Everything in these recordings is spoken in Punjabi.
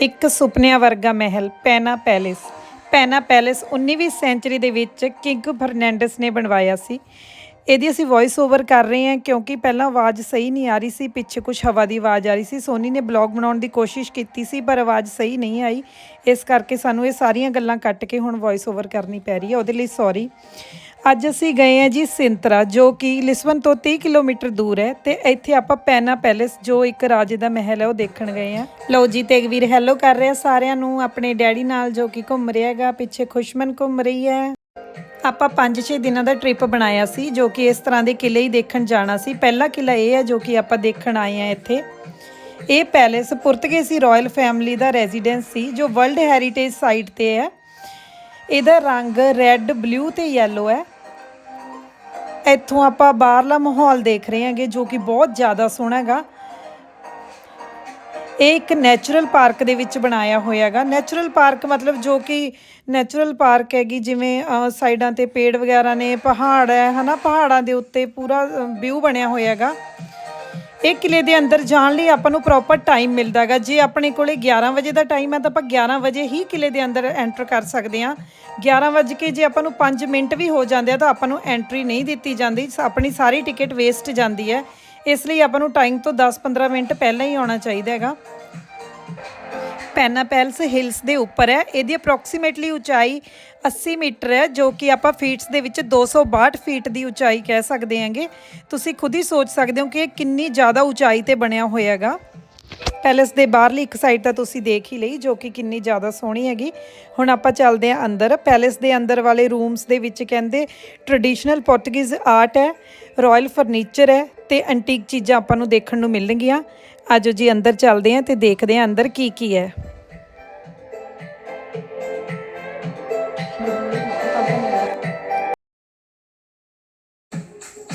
ਇੱਕ ਸੁਪਨਿਆਂ ਵਰਗਾ ਮਹਿਲ, ਪੈਨਾ ਪੈਲੇਸ। ਪੈਨਾ ਪੈਲੇਸ 19ਵੀਂ ਸੈਂਚਰੀ ਦੇ ਵਿੱਚ ਕਿੰਗ ਫਰਨੈਂਡਸ ਨੇ ਬਣਵਾਇਆ ਸੀ। ਇਹਦੀ ਅਸੀਂ ਵੌਇਸ ਓਵਰ ਕਰ ਰਹੇ ਹਾਂ ਕਿਉਂਕਿ ਪਹਿਲਾਂ ਆਵਾਜ਼ ਸਹੀ ਨਹੀਂ ਆ ਰਹੀ ਸੀ, ਪਿੱਛੇ ਕੁਝ ਹਵਾ ਦੀ ਆਵਾਜ਼ ਆ ਰਹੀ ਸੀ। ਸੋਨੀ ਨੇ ਬਲੌਗ ਬਣਾਉਣ ਦੀ ਕੋਸ਼ਿਸ਼ ਕੀਤੀ ਸੀ, ਪਰ ਆਵਾਜ਼ ਸਹੀ ਨਹੀਂ ਆਈ। ਇਸ ਕਰਕੇ ਸਾਨੂੰ ਇਹ ਸਾਰੀਆਂ ਗੱਲਾਂ ਕੱਟ ਕੇ ਹੁਣ ਵੌਇਸ ਓਵਰ ਕਰਨੀ ਪੈ ਰਹੀ ਹੈ। ਉਹਦੇ ਲਈ ਸੌਰੀ ਅੱਜ ਅਸੀਂ ਗਏ ਹਾਂ ਜੀ ਸਿੰਤਰਾ, ਜੋ ਕਿ ਲਿਸਬਨ ਤੋਂ 30 ਕਿਲੋਮੀਟਰ ਦੂਰ ਹੈ ਤੇ ਇੱਥੇ ਆਪਾਂ ਪੈਨਾ ਪੈਲੇਸ, ਜੋ ਇੱਕ ਰਾਜੇ ਦਾ ਮਹਿਲ ਹੈ, ਉਹ ਦੇਖਣ ਗਏ ਹਾਂ। ਲਓ ਜੀ ਤੇਗਵੀਰ ਹੈਲੋ ਕਰ ਰਿਹਾ, ਸਾਰਿਆਂ ਨੂੰ ਆਪਣੇ ਡੈਡੀ ਨਾਲ ਜੋ ਕਿ ਘੁੰਮ ਰਿਹਾ ਹੈਗਾ, ਪਿੱਛੇ ਖੁਸ਼ਮਨ ਘੁੰਮ ਰਹੀ ਹੈ। ਆਪਾਂ 5-6 ਦਿਨਾਂ ਦਾ ਟ੍ਰਿਪ ਬਣਾਇਆ ਸੀ, ਜੋ ਕਿ ਇਸ ਤਰ੍ਹਾਂ ਦੇ ਕਿਲੇ ਹੀ ਦੇਖਣ ਜਾਣਾ ਸੀ। ਪਹਿਲਾ ਕਿਲਾ ਇਹ ਹੈ, ਜੋ ਕਿ ਆਪਾਂ ਦੇਖਣ ਆਏ ਹਾਂ ਇੱਥੇ। ਇਹ ਪੈਲੇਸ ਪੁਰਤਗਾਲੀ ਰਾਇਲ ਫੈਮਿਲੀ ਦਾ ਰੈਜ਼ੀਡੈਂਸ ਸੀ, ਜੋ ਵਰਲਡ ਹੈਰੀਟੇਜ ਸਾਈਟ ਤੇ ਹੈ। ਇਹਦਾ ਰੰਗ ਰੈੱਡ ਬਲੂ ਤੇ ਯੈਲੋ ਹੈ। ਇੱਥੋਂ ਆਪਾਂ ਬਾਹਰਲਾ ਮਾਹੌਲ ਦੇਖ ਰਹੇ ਹਾਂਗੇ, ਜੋ ਕਿ ਬਹੁਤ ਜ਼ਿਆਦਾ ਸੋਹਣਾ ਹੈਗਾ। ਇਹ ਇੱਕ ਨੈਚੁਰਲ ਪਾਰਕ ਦੇ ਵਿੱਚ ਬਣਾਇਆ ਹੋਇਆ ਹੈਗਾ। ਨੈਚੁਰਲ ਪਾਰਕ ਮਤਲਬ ਜੋ ਕਿ ਨੈਚੁਰਲ ਪਾਰਕ ਹੈਗੀ, ਜਿਵੇਂ ਸਾਈਡਾਂ ਤੇ ਪੇੜ ਵਗੈਰਾ ਨੇ, ਪਹਾੜ ਹੈ, ਹਨਾ? ਪਹਾੜਾਂ ਦੇ ਉੱਤੇ ਪੂਰਾ ਵਿਊ ਬਣਿਆ ਹੋਇਆ ਹੈਗਾ। ਇਹ ਕਿਲੇ ਦੇ ਅੰਦਰ ਜਾਣ ਲਈ ਆਪਾਂ ਨੂੰ ਪ੍ਰੋਪਰ ਟਾਈਮ ਮਿਲਦਾ ਹੈਗਾ। ਜੇ ਆਪਣੇ ਕੋਲੇ 11 ਵਜੇ ਦਾ ਟਾਈਮ ਹੈ ਤਾਂ ਆਪਾਂ 11 ਵਜੇ ਹੀ ਕਿਲੇ ਦੇ ਅੰਦਰ ਐਂਟਰ ਕਰ ਸਕਦੇ ਹਾਂ। 11 ਵਜੇ ਕੇ ਜੇ ਆਪਾਂ ਨੂੰ 5 ਮਿੰਟ ਵੀ ਹੋ ਜਾਂਦੇ ਆ ਤਾਂ ਆਪਾਂ ਨੂੰ ਐਂਟਰੀ ਨਹੀਂ ਦਿੱਤੀ ਜਾਂਦੀ। ਸ- ਆਪਣੀ ਸਾਰੀ ਟਿਕਟ ਵੇਸਟ ਜਾਂਦੀ ਹੈ। ਇਸ ਲਈ ਆਪਾਂ ਨੂੰ ਟਾਈਮ ਤੋਂ 10-15 ਮਿੰਟ ਪਹਿਲਾਂ ਹੀ ਆਉਣਾ ਚਾਹੀਦਾ ਹੈਗਾ। ਪੈਨਾ ਪੈਲਸ ਹਿਲਸ ਦੇ ਉੱਪਰ ਹੈ। ਇਹਦੀ ਅਪਰੋਕਸੀਮੇਟਲੀ ਉਚਾਈ 80 ਮੀਟਰ ਹੈ, ਜੋ ਕਿ ਆਪਾਂ ਫੀਟਸ ਦੇ ਵਿੱਚ 262 ਫੀਟ ਦੀ ਉਚਾਈ ਕਹਿ ਸਕਦੇ ਹਾਂਗੇ। ਤੁਸੀਂ ਖੁਦ ਹੀ ਸੋਚ ਸਕਦੇ ਹੋ ਕਿ ਇਹ ਕਿੰਨੀ ਜ਼ਿਆਦਾ ਉਚਾਈ ਤੇ ਬਣਿਆ ਹੋਇਆ ਹੈਗਾ। ਪੈਲਸ ਦੇ ਬਾਹਰਲੀ ਇੱਕ ਸਾਈਡ ਤਾਂ ਤੁਸੀਂ ਦੇਖ ਹੀ ਲਈ, ਜੋ ਕਿ ਕਿੰਨੀ ਜ਼ਿਆਦਾ ਸੋਹਣੀ ਹੈਗੀ। ਹੁਣ ਆਪਾਂ ਚੱਲਦੇ ਹਾਂ ਅੰਦਰ। ਪੈਲਸ ਦੇ ਅੰਦਰ ਵਾਲੇ ਰੂਮਸ ਦੇ ਵਿੱਚ ਕਹਿੰਦੇ ਟ੍ਰੈਡੀਸ਼ਨਲ ਪੋਰਟੁਗੀਜ਼ ਆਰਟ ਹੈ ਰਾਇਲ ਫਰਨੀਚਰ ਹੈ ਤੇ ਐਂਟੀਕ ਚੀਜ਼ਾਂ ਆਪਾਂ ਨੂੰ ਦੇਖਣ ਨੂੰ ਮਿਲਣਗੀਆਂ। ਆਜੋ ਜੀ ਅੰਦਰ ਚੱਲਦੇ ਹਾਂ ਤੇ ਦੇਖਦੇ ਹਾਂ ਅੰਦਰ ਕੀ ਕੀ ਹੈ।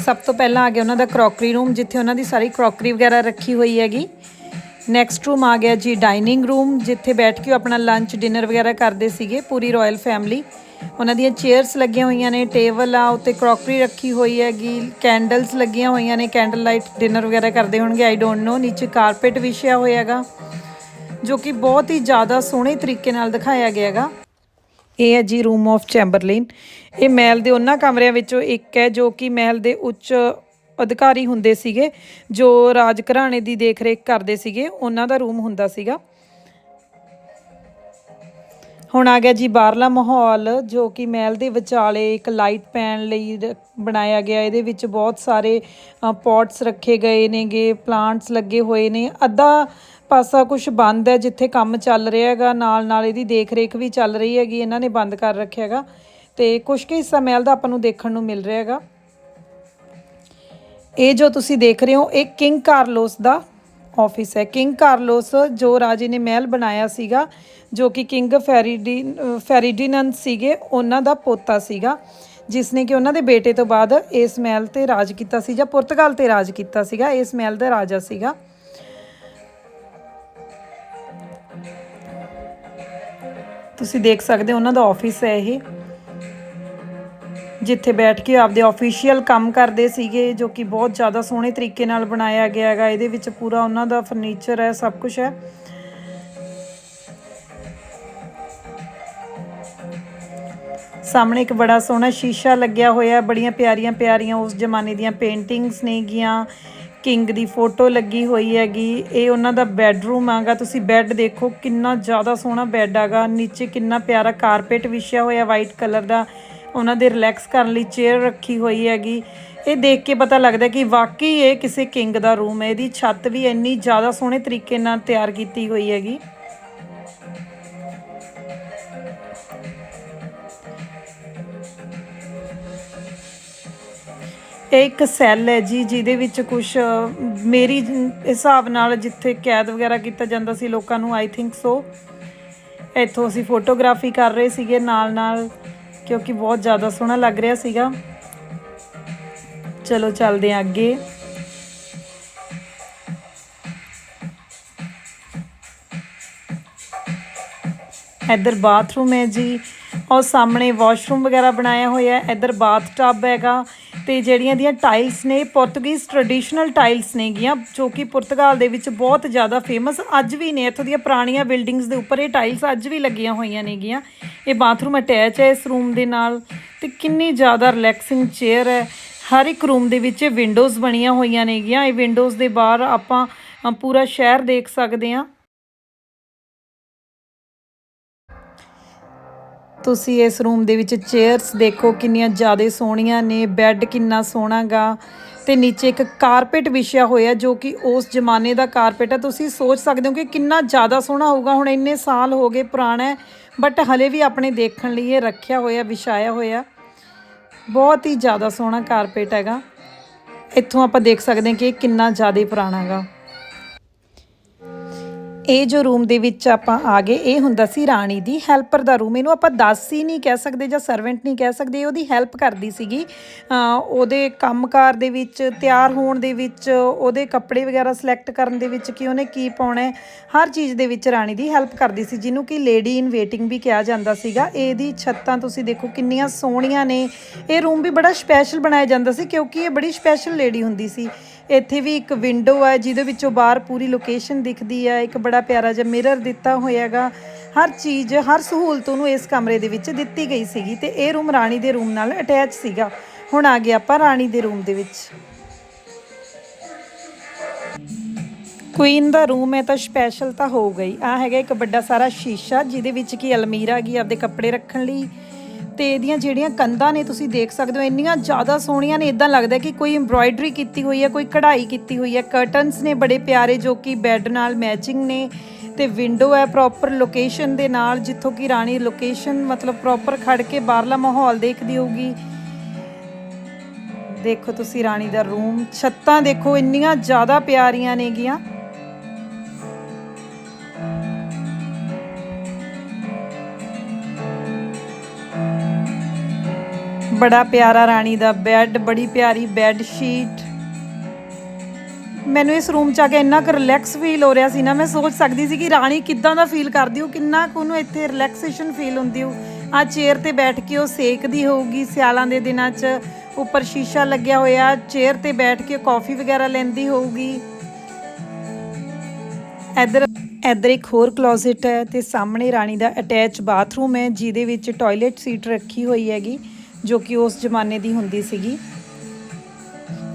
ਸਭ ਤੋਂ ਪਹਿਲਾਂ ਆ ਗਿਆ ਉਹਨਾਂ ਦਾ ਕਰੋਕਰੀ ਰੂਮ, ਜਿੱਥੇ ਉਹਨਾਂ ਦੀ ਸਾਰੀ ਕਰੋਕਰੀ ਵਗੈਰਾ ਰੱਖੀ ਹੋਈ ਹੈਗੀ। ਨੈਕਸਟ ਰੂਮ ਆ ਗਿਆ ਜੀ ਡਾਈਨਿੰਗ ਰੂਮ, ਜਿੱਥੇ ਬੈਠ ਕੇ ਉਹ ਆਪਣਾ ਲੰਚ ਡਿਨਰ ਵਗੈਰਾ ਕਰਦੇ ਸੀਗੇ, ਪੂਰੀ ਰਾਇਲ ਫੈਮਿਲੀ ਉਹਨਾਂ ਦੀਆਂ ਚੇਅਰਸ ਲੱਗੀਆਂ ਹੋਈਆਂ ਨੇ ਟੇਬਲ ਆ, ਉੱਤੇ ਕਰੋਕਰੀ ਰੱਖੀ ਹੋਈ ਹੈਗੀ ਕੈਂਡਲਸ ਲੱਗੀਆਂ ਹੋਈਆਂ ਨੇ ਕੈਂਡਲ ਲਾਈਟ ਡਿਨਰ ਵਗੈਰਾ ਕਰਦੇ ਹੋਣਗੇ ਆਈ ਡੋਨਟ ਨੋ ਨੀਚੇ ਕਾਰਪੇਟ ਵਿਛਿਆ ਹੋਇਆ ਹੈਗਾ, ਜੋ ਕਿ ਬਹੁਤ ਹੀ ਜ਼ਿਆਦਾ ਸੋਹਣੇ ਤਰੀਕੇ ਨਾਲ ਦਿਖਾਇਆ ਗਿਆ ਹੈਗਾ। ਇਹ ਹੈ ਜੀ ਰੂਮ ਆਫ ਚੈਂਬਰਲੇਨ ਇਹ ਮਹਿਲ ਦੇ ਉਹਨਾਂ ਕਮਰਿਆਂ ਵਿੱਚੋਂ ਇੱਕ ਹੈ, ਜੋ ਕਿ ਮਹਿਲ ਦੇ ਉੱਚ ਅਧਿਕਾਰੀ ਹੁੰਦੇ ਸੀਗੇ, ਜੋ ਰਾਜ ਘਰਾਣੇ ਦੀ ਦੇਖਰੇਖ ਕਰਦੇ ਸੀਗੇ, ਉਹਨਾਂ ਦਾ ਰੂਮ ਹੁੰਦਾ ਸੀਗਾ। ਹੁਣ ਆ ਗਿਆ ਜੀ ਬਾਹਰਲਾ ਮਾਹੌਲ, ਜੋ ਕਿ ਮਹਿਲ ਦੇ ਵਿਚਾਲੇ ਇੱਕ ਲਾਈਟ ਪੈਣ ਲਈ ਬਣਾਇਆ ਗਿਆ। ਇਹਦੇ ਵਿੱਚ ਬਹੁਤ ਸਾਰੇ ਪੌਟਸ ਰੱਖੇ ਗਏ ਨੇਗੇ ਪਲਾਂਟਸ ਲੱਗੇ ਹੋਏ ਨੇ। ਅੱਧਾ ਪਾਸਾ ਕੁਝ ਬੰਦ ਹੈ, ਜਿੱਥੇ ਕੰਮ ਚੱਲ ਰਿਹਾ ਹੈਗਾ। ਨਾਲ ਨਾਲ ਇਹਦੀ ਦੇਖ-ਰੇਖ ਵੀ ਚੱਲ ਰਹੀ ਹੈਗੀ, ਇਹਨਾਂ ਨੇ ਬੰਦ ਕਰ ਰੱਖਿਆ ਹੈਗਾ। ਤੇ ਕੁਝ ਕੁ ਹਿੱਸਾ ਮਹਿਲ ਦਾ ਆਪਾਂ ਨੂੰ ਦੇਖਣ ਨੂੰ ਮਿਲ ਰਿਹਾ ਹੈਗਾ। ਇਹ ਜੋ ਤੁਸੀਂ ਦੇਖ ਰਹੇ ਹੋ, ਇਹ ਕਿੰਗ ਕਾਰਲੋਸ ਦਾ ਆਫਿਸ ਹੈ। ਕਿੰਗ ਕਾਰਲੋਸ ਜੋ ਰਾਜੇ ਨੇ ਮਹਿਲ ਬਣਾਇਆ ਸੀਗਾ, ਜੋ ਕਿ ਕਿੰਗ ਫੈਰੀਡੀ ਫੈਰੀਡਿਨੰਦ ਸੀਗੇ, ਉਹਨਾਂ ਦਾ ਪੋਤਾ ਸੀਗਾ ਜਿਸ ਨੇ ਕਿ ਉਹਨਾਂ ਦੇ ਬੇਟੇ ਤੋਂ ਬਾਅਦ ਇਸ ਮਹਿਲ ਤੇ ਰਾਜ ਕੀਤਾ ਸੀ ਜਾਂ ਪੁਰਤਗਾਲ ਤੇ ਰਾਜ ਕੀਤਾ ਸੀਗਾ, ਇਸ ਮਹਿਲ ਦਾ ਰਾਜਾ ਸੀਗਾ। ਤੁਸੀਂ ਦੇਖ ਸਕਦੇ ਹੋ, ਉਹਨਾਂ ਦਾ ਆਫਿਸ ਹੈ ਇਹ। ਜਿੱਥੇ ਬੈਠ ਕੇ ਆਪਦੇ ਆਫੀਸ਼ੀਅਲ ਕੰਮ ਕਰਦੇ ਸੀਗੇ, ਜੋ ਕਿ ਬਹੁਤ ਜ਼ਿਆਦਾ ਸੋਹਣੇ ਤਰੀਕੇ ਨਾਲ ਬਣਾਇਆ ਗਿਆ ਹੈਗਾ। ਇਹਦੇ ਵਿੱਚ ਪੂਰਾ ਉਹਨਾਂ ਦਾ ਫਰਨੀਚਰ ਹੈ, ਸਭ ਕੁਝ ਹੈ। ਸਾਹਮਣੇ ਇੱਕ ਬੜਾ ਸੋਹਣਾ ਸ਼ੀਸ਼ਾ ਲੱਗਿਆ ਹੋਇਆ ਬੜੀਆਂ ਪਿਆਰੀਆਂ ਪਿਆਰੀਆਂ ਉਸ ਜ਼ਮਾਨੇ ਦੀਆਂ ਪੇਂਟਿੰਗਸ ਨੇਗੀਆਂ ਕਿੰਗ ਦੀ ਫੋਟੋ ਲੱਗੀ ਹੋਈ ਹੈਗੀ। ਇਹ ਉਹਨਾਂ ਦਾ ਬੈੱਡਰੂਮ ਆਗਾ ਤੁਸੀਂ ਬੈੱਡ ਦੇਖੋ, ਕਿੰਨਾ ਜ਼ਿਆਦਾ ਸੋਹਣਾ ਬੈੱਡ ਆਗਾ ਨੀਚੇ ਕਿੰਨਾ ਪਿਆਰਾ ਕਾਰਪੇਟ ਵਿਛਿਆ ਹੋਇਆ ਵਾਈਟ ਕਲਰ ਦਾ। ਉਹਨਾਂ ਦੇ ਰਿਲੈਕਸ ਕਰਨ ਲਈ ਚੇਅਰ ਰੱਖੀ ਹੋਈ ਹੈਗੀ। ਇਹ ਦੇਖ ਕੇ ਪਤਾ ਲੱਗਦਾ ਕਿ ਵਾਕਈ ਇਹ ਕਿਸੇ ਕਿੰਗ ਦਾ ਰੂਮ ਹੈ। ਇਹਦੀ ਛੱਤ ਵੀ ਇੰਨੀ ਜ਼ਿਆਦਾ ਸੋਹਣੇ ਤਰੀਕੇ ਨਾਲ ਤਿਆਰ ਕੀਤੀ ਹੋਈ ਹੈਗੀ। ਇਹ ਇੱਕ ਸੈੱਲ ਹੈ ਜੀ, ਜਿਹਦੇ ਵਿੱਚ ਕੁਝ ਮੇਰੀ ਹਿਸਾਬ ਨਾਲ ਜਿੱਥੇ ਕੈਦ ਵਗੈਰਾ ਕੀਤਾ ਜਾਂਦਾ ਸੀ ਲੋਕਾਂ ਨੂੰ ਆਈ ਥਿੰਕ ਸੋ ਇੱਥੋਂ ਅਸੀਂ ਫੋਟੋਗ੍ਰਾਫੀ ਕਰ ਰਹੇ ਸੀਗੇ ਨਾਲ ਨਾਲ ਕਿਉਂਕਿ ਬਹੁਤ ਜ਼ਿਆਦਾ ਸੋਹਣਾ ਲੱਗ ਰਿਹਾ ਸੀਗਾ। ਚਲੋ ਚੱਲਦੇ ਹਾਂ ਅੱਗੇ। ਇੱਧਰ ਬਾਥਰੂਮ ਹੈ ਜੀ। ਔਰ ਸਾਹਮਣੇ ਵਾਸ਼ਰੂਮ ਵਗੈਰਾ ਬਣਾਇਆ ਹੋਇਆ ਹੈ। ਇੱਧਰ ਬਾਥ ਟੱਬ ਹੈਗਾ। ਤੇ ਜਿਹੜੀਆਂ ਦੀਆਂ ਟਾਈਲਸ ਨੇ ਪੁਰਤਗੀਜ਼ ਟ੍ਰੈਡੀਸ਼ਨਲ ਟਾਈਲਸ ਨੇਗੀਆਂ, ਜੋ ਕਿ ਪੁਰਤਗਾਲ ਦੇ ਵਿੱਚ ਬਹੁਤ ਜ਼ਿਆਦਾ ਫੇਮਸ ਅੱਜ ਵੀ ਨੇ। ਇੱਥੋਂ ਦੀਆਂ ਪੁਰਾਣੀਆਂ ਬਿਲਡਿੰਗਸ ਦੇ ਉੱਪਰ ਇਹ ਟਾਈਲਸ ਅੱਜ ਵੀ ਲੱਗੀਆਂ ਹੋਈਆਂ ਨੇਗੀਆਂ। ਇਹ ਬਾਥਰੂਮ ਅਟੈਚ ਹੈ ਇਸ ਰੂਮ ਦੇ ਨਾਲ ਤੇ ਕਿੰਨੀ ਜ਼ਿਆਦਾ ਰਿਲੈਕਸਿੰਗ ਚੇਅਰ ਹੈ। ਹਰ ਇੱਕ ਰੂਮ ਦੇ ਵਿੱਚ ਵਿੰਡੋਜ਼ ਬਣੀਆਂ ਹੋਈਆਂ ਨੇਗੀਆਂ। ਇਹ ਵਿੰਡੋਜ਼ ਦੇ ਬਾਹਰ ਆਪਾਂ ਪੂਰਾ ਸ਼ਹਿਰ ਦੇਖ ਸਕਦੇ ਹਾਂ। ਤੁਸੀਂ ਇਸ ਰੂਮ ਦੇ ਵਿੱਚ ਚੇਅਰਸ ਦੇਖੋ, ਕਿੰਨੀਆਂ ਜ਼ਿਆਦਾ ਸੋਹਣੀਆਂ ਨੇ ਬੈੱਡ ਕਿੰਨਾ ਸੋਹਣਾਗਾ। ਤੇ ਨੀਚੇ ਇੱਕ ਕਾਰਪੇਟ ਵਿਛਿਆ ਹੋਇਆ ਜੋ ਕਿ ਉਸ ਜ਼ਮਾਨੇ ਦਾ ਕਾਰਪੇਟ ਹੈ। ਤੁਸੀਂ ਸੋਚ ਸਕਦੇ ਹੋ ਕਿ ਕਿੰਨਾ ਜ਼ਿਆਦਾ ਸੋਹਣਾ ਹੋਊਗਾ। ਹੁਣ ਇੰਨੇ ਸਾਲ ਹੋ ਗਏ ਪੁਰਾਣਾ ਹੈ। ਬਟ ਹਲੇ ਵੀ ਆਪਣੇ ਦੇਖਣ ਲਈ ਇਹ ਰੱਖਿਆ ਹੋਇਆ, ਵਿਛਾਇਆ ਹੋਇਆ। ਬਹੁਤ ਹੀ ਜ਼ਿਆਦਾ ਸੋਹਣਾ ਕਾਰਪੇਟ ਹੈਗਾ। ਇੱਥੋਂ ਆਪਾਂ ਦੇਖ ਸਕਦੇ ਹਾਂ ਕਿ ਇਹ ਕਿੰਨਾ ਜ਼ਿਆਦਾ ਪੁਰਾਣਾ ਹੈਗਾ। ਇਹ ਜੋ ਰੂਮ ਦੇ ਵਿੱਚ ਆਪਾਂ ਆ ਗਏ, ਇਹ ਹੁੰਦਾ ਸੀ ਰਾਣੀ ਦੀ ਹੈਲਪਰ ਦਾ ਰੂਮ। ਇਹਨੂੰ ਆਪਾਂ ਦਾਸੀ ਨਹੀਂ ਕਹਿ ਸਕਦੇ ਜਾਂ ਸਰਵੈਂਟ ਨਹੀਂ ਕਹਿ ਸਕਦੇ। ਉਹਦੀ ਹੈਲਪ ਕਰਦੀ ਸੀਗੀ। ਅਹ ਉਹਦੇ ਕੰਮਕਾਰ ਦੇ ਵਿੱਚ, ਤਿਆਰ ਹੋਣ ਦੇ ਵਿੱਚ, ਉਹਦੇ ਕੱਪੜੇ ਵਗੈਰਾ ਸਿਲੈਕਟ ਕਰਨ ਦੇ ਵਿੱਚ ਕਿ ਉਹਨੇ ਕੀ ਪਾਉਣਾ ਹਰ ਚੀਜ਼ ਦੇ ਵਿੱਚ ਰਾਣੀ ਦੀ ਹੈਲਪ ਕਰਦੀ ਸੀ, ਜਿਹਨੂੰ ਕਿ ਲੇਡੀ ਇਨ ਵੇਟਿੰਗ ਵੀ ਕਿਹਾ ਜਾਂਦਾ ਸੀਗਾ। ਇਹਦੀ ਛੱਤਾਂ ਤੁਸੀਂ ਦੇਖੋ ਕਿੰਨੀਆਂ ਸੋਹਣੀਆਂ ਨੇ। ਇਹ ਰੂਮ ਵੀ ਬੜਾ ਸਪੈਸ਼ਲ ਬਣਾਇਆ ਜਾਂਦਾ ਸੀ ਕਿਉਂਕਿ ਇਹ ਬੜੀ ਸਪੈਸ਼ਲ ਲੇਡੀ ਹੁੰਦੀ ਸੀ। ਇੱਥੇ ਵੀ ਇੱਕ ਵਿੰਡੋ ਹੈ ਜਿਹਦੇ ਵਿੱਚੋਂ ਬਾਹਰ ਪੂਰੀ ਲੋਕੇਸ਼ਨ ਦਿਖਦੀ ਹੈ ਇੱਕ ਬੜਾ ਪਿਆਰਾ ਜਿਹਾ ਮਿਰਰ ਦਿੱਤਾ ਹੋਇਆਗਾ। ਹਰ ਚੀਜ਼, ਹਰ ਸਹੂਲਤ ਉਹਨੂੰ ਇਸ ਕਮਰੇ ਦੇ ਵਿੱਚ ਦਿੱਤੀ ਗਈ ਸੀਗੀ ਤੇ ਇਹ ਰੂਮ ਰਾਣੀ ਦੇ ਰੂਮ ਨਾਲ ਅਟੈਚ ਸੀਗਾ। ਹੁਣ ਆ ਗਿਆ ਆਪਾਂ ਰਾਣੀ ਦੇ ਰੂਮ ਦੇ ਵਿੱਚ। ਕੁਈਨ ਦਾ ਰੂਮ ਹੈ ਤਾਂ ਸਪੈਸ਼ਲ ਤਾਂ ਹੋ ਗਈ। ਆ ਹੈਗਾ ਇੱਕ ਵੱਡਾ ਸਾਰਾ ਸ਼ੀਸ਼ਾ, ਜਿਹਦੇ ਵਿੱਚ ਕੀ ਅਲਮੀਰਾ ਹੈਗੀ, ਆਪਦੇ ਕੱਪੜੇ ਰੱਖਣ ਲਈ। ਤੇ ਇਹਦੀਆਂ ਜਿਹੜੀਆਂ ਕੰਧਾਂ ਨੇ ਤੁਸੀਂ ਦੇਖ ਸਕਦੇ ਹੋ, ਇੰਨੀਆਂ ਜ਼ਿਆਦਾ ਸੋਹਣੀਆਂ ਨੇ ਇਦਾਂ ਲੱਗਦਾ ਕਿ ਕੋਈ ਐਮਬ੍ਰਾਇਡਰੀ ਕੀਤੀ ਹੋਈ ਹੈ, ਕੋਈ ਕਢਾਈ ਕੀਤੀ ਹੋਈ ਹੈ। ਕਰਟਨਸ ਨੇ ਬੜੇ ਪਿਆਰੇ ਜੋ ਕਿ ਬੈੱਡ ਨਾਲ ਮੈਚਿੰਗ ਨੇ ਤੇ ਵਿੰਡੋ ਹੈ ਪ੍ਰੋਪਰ ਲੋਕੇਸ਼ਨ ਦੇ ਨਾਲ, ਜਿੱਥੋਂ ਕਿ ਰਾਣੀ ਲੋਕੇਸ਼ਨ ਮਤਲਬ ਪ੍ਰੋਪਰ ਖੜ ਕੇ ਬਾਹਰਲਾ ਮਾਹੌਲ ਦੇਖਦੀ ਹੋਊਗੀ। ਦੇਖੋ ਤੁਸੀਂ ਰਾਣੀ ਦਾ ਰੂਮ ਛੱਤਾਂ ਦੇਖੋ, ਇੰਨੀਆਂ ਜ਼ਿਆਦਾ ਪਿਆਰੀਆਂ ਨੇਗੀਆਂ। ਬੜਾ ਪਿਆਰਾ ਰਾਣੀ ਦਾ ਬੈੱਡ ਬੜੀ ਪਿਆਰੀ ਬੈੱਡ ਸ਼ੀਟ ਮੈਨੂੰ ਇਸ ਰੂਮ 'ਚ ਆ ਕੇ ਇੰਨਾ ਕੁ ਰਿਲੈਕਸ ਫੀਲ ਹੋ ਰਿਹਾ ਸੀ ਨਾ, ਮੈਂ ਸੋਚ ਸਕਦੀ ਸੀ ਕਿ ਰਾਣੀ ਕਿੱਦਾਂ ਦਾ ਫੀਲ ਕਰਦੀ ਹੋ ਕਿੰਨਾ ਕੁ ਉਹਨੂੰ ਇੱਥੇ ਰਿਲੈਕਸੇਸ਼ਨ ਫੀਲ ਹੁੰਦੀ ਹੋ ਆ ਚੇਅਰ ਤੇ ਬੈਠ ਕੇ ਉਹ ਸੇਕਦੀ ਹੋਊਗੀ ਸਿਆਲਾਂ ਦੇ ਦਿਨਾਂ 'ਚ, ਉੱਪਰ ਸ਼ੀਸ਼ਾ ਲੱਗਿਆ ਹੋਇਆ ਚੇਅਰ ਤੇ ਬੈਠ ਕੇ ਕਾਫੀ ਵਗੈਰਾ ਲੈਂਦੀ ਹੋਊਗੀ। ਇੱਧਰ ਇੱਧਰ ਇੱਕ ਹੋਰ ਕਲੋਜ਼ਟ ਹੈ ਤੇ ਸਾਹਮਣੇ ਰਾਣੀ ਦਾ ਅਟੈਚ ਬਾਥਰੂਮ ਹੈ, ਜਿਹਦੇ ਵਿੱਚ ਟਾਇਲਟ ਸੀਟ ਰੱਖੀ ਹੋਈ ਹੈਗੀ। ਜੋ ਕਿ ਉਸ ਜ਼ਮਾਨੇ ਦੀ ਹੁੰਦੀ ਸੀਗੀ।